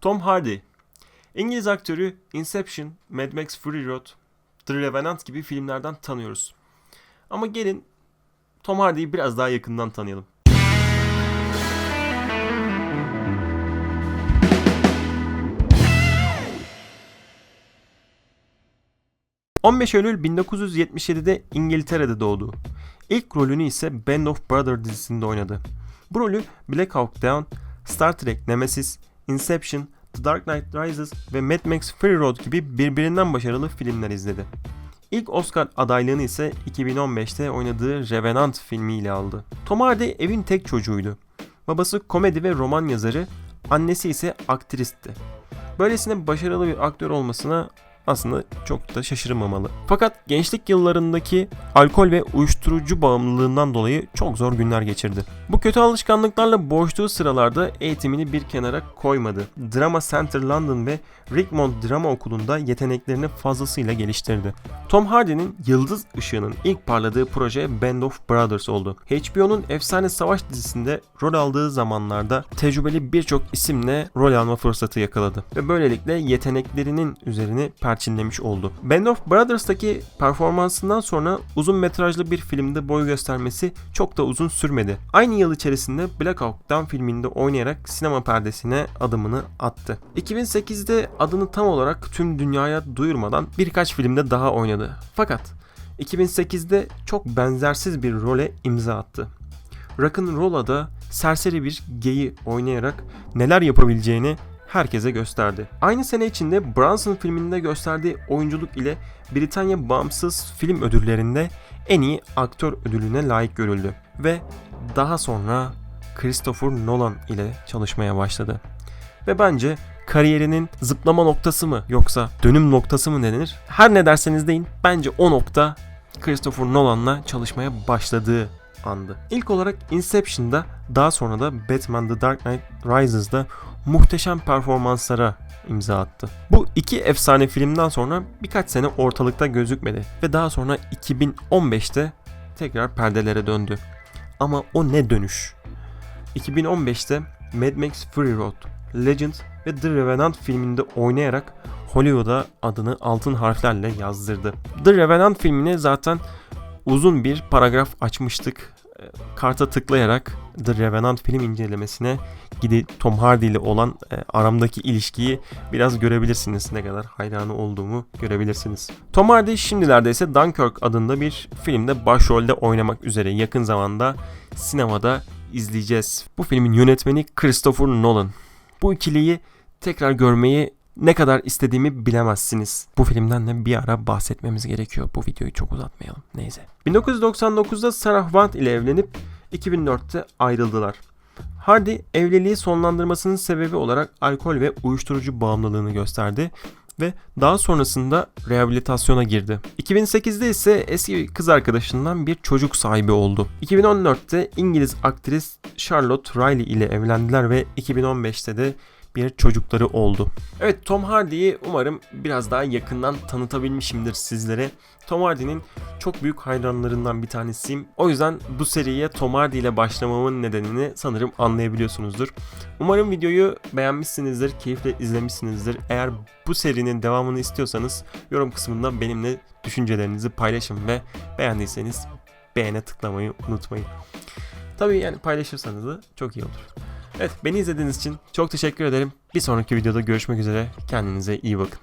Tom Hardy. İngiliz aktörü Inception, Mad Max Fury Road, The Revenant gibi filmlerden tanıyoruz. Ama gelin Tom Hardy'yi biraz daha yakından tanıyalım. ...15 Eylül 1977'de İngiltere'de doğdu. İlk rolünü ise Band of Brothers dizisinde oynadı. Bu rolü Black Hawk Down, Star Trek Nemesis, Inception, The Dark Knight Rises ve Mad Max Fury Road gibi birbirinden başarılı filmler izledi. İlk Oscar adaylığını ise 2015'te oynadığı Revenant filmiyle aldı. Tom Hardy evin tek çocuğuydu. Babası komedi ve roman yazarı, annesi ise aktristi. Böylesine başarılı bir aktör olmasına aslında çok da şaşırmamalı. Fakat gençlik yıllarındaki alkol ve uyuşturucu bağımlılığından dolayı çok zor günler geçirdi. Bu kötü alışkanlıklarla boğuştuğu sıralarda eğitimini bir kenara koymadı. Drama Center London ve Richmond Drama Okulu'nda yeteneklerini fazlasıyla geliştirdi. Tom Hardy'nin Yıldız Işığı'nın ilk parladığı proje Band of Brothers oldu. HBO'nun Efsane Savaş dizisinde rol aldığı zamanlarda tecrübeli birçok isimle rol alma fırsatı yakaladı ve böylelikle yeteneklerinin üzerini perçinlemiş oldu. Band of Brothers'taki performansından sonra uzun metrajlı bir filmde boy göstermesi çok da uzun sürmedi. Aynı yıl içerisinde Black Hawk Down filminde oynayarak sinema perdesine adımını attı. 2008'de adını tam olarak tüm dünyaya duyurmadan birkaç filmde daha oynadı. Fakat 2008'de çok benzersiz bir role imza attı. Rock'n'Roll'a serseri bir geyi oynayarak neler yapabileceğini herkese gösterdi. Aynı sene içinde Bronson filminde gösterdiği oyunculuk ile Britanya Bağımsız Film Ödülleri'nde en iyi aktör ödülüne layık görüldü ve daha sonra Christopher Nolan ile çalışmaya başladı. Ve bence kariyerinin zıplama noktası mı yoksa dönüm noktası mı denir? Her ne derseniz deyin bence o nokta Christopher Nolan'la çalışmaya başladığı andı. İlk olarak Inception'da daha sonra da Batman The Dark Knight Rises'da muhteşem performanslara imza attı. Bu iki efsane filmden sonra birkaç sene ortalıkta gözükmedi ve daha sonra 2015'te tekrar perdelere döndü. Ama o ne dönüş? 2015'te Mad Max Fury Road, Legend ve The Revenant filminde oynayarak Hollywood'a adını altın harflerle yazdırdı. The Revenant filmine zaten uzun bir paragraf açmıştık. Karta tıklayarak The Revenant film incelemesine gidip Tom Hardy ile olan e, aramdaki ilişkiyi biraz görebilirsiniz. Ne kadar hayranı olduğumu görebilirsiniz. Tom Hardy şimdilerde ise Dunkirk adında bir filmde başrolde oynamak üzere yakın zamanda sinemada izleyeceğiz. Bu filmin yönetmeni Christopher Nolan. Bu ikiliyi tekrar görmeyi ne kadar istediğimi bilemezsiniz. Bu filmden de bir ara bahsetmemiz gerekiyor. Bu videoyu çok uzatmayalım. Neyse. 1999'da Sarah Vant ile evlenip 2004'te ayrıldılar. Hardy evliliği sonlandırmasının sebebi olarak alkol ve uyuşturucu bağımlılığını gösterdi ve daha sonrasında rehabilitasyona girdi. 2008'de ise eski kız arkadaşından bir çocuk sahibi oldu. 2014'te İngiliz aktris Charlotte Riley ile evlendiler ve 2015'te de bir çocukları oldu. Evet Tom Hardy'yi umarım biraz daha yakından tanıtabilmişimdir sizlere. Tom Hardy'nin çok büyük hayranlarından bir tanesiyim. O yüzden bu seriye Tom Hardy ile başlamamın nedenini sanırım anlayabiliyorsunuzdur. Umarım videoyu beğenmişsinizdir, keyifle izlemişsinizdir. Eğer bu serinin devamını istiyorsanız yorum kısmında benimle düşüncelerinizi paylaşın ve beğendiyseniz beğene tıklamayı unutmayın. Tabii yani paylaşırsanız da çok iyi olur. Evet beni izlediğiniz için çok teşekkür ederim. Bir sonraki videoda görüşmek üzere. Kendinize iyi bakın.